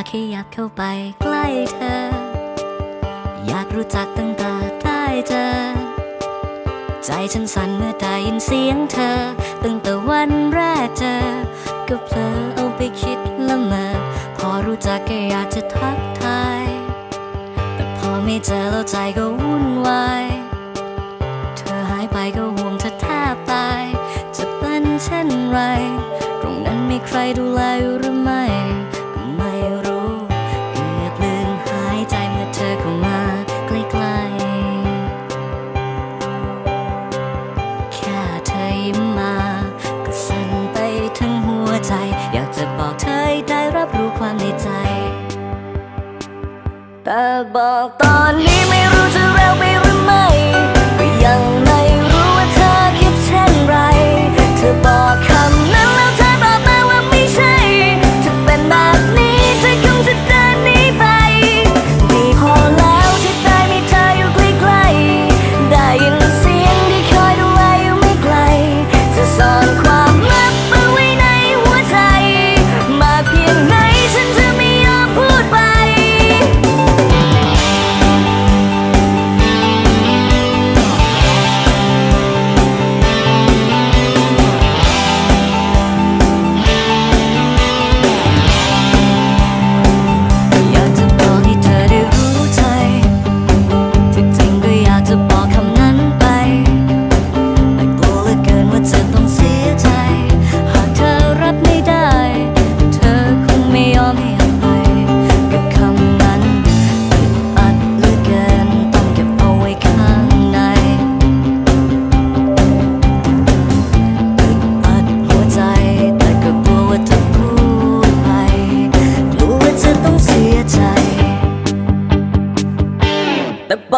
ากขยับเข้าไปใกล้เธอ อยากรู้จักตั้งแต่ได้เจอ ใจฉันสั่นเมื่อได้ยินเสียงเธอ ตั้งแต่วันแรกเจอ ก็เผลอเอาไปคิดละเมอพอรู้จักก็อยากจะทักทาย แต่พอไม่เจอแล้วใจก็วุ่นวายเธอหายไปก็ห่วงเธอแทบตาย จะเป็นเช่นไร ตรงนั้นไมีใครดูแลหรือากจะบอกเธอได้รับรู้ความในใจ แต่บอกตอนนี้ไม่รู้จะเร็วไม่รู้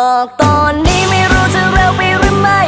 บอกตอนนี้ไม่รู้จะเร็วไปหรือไม่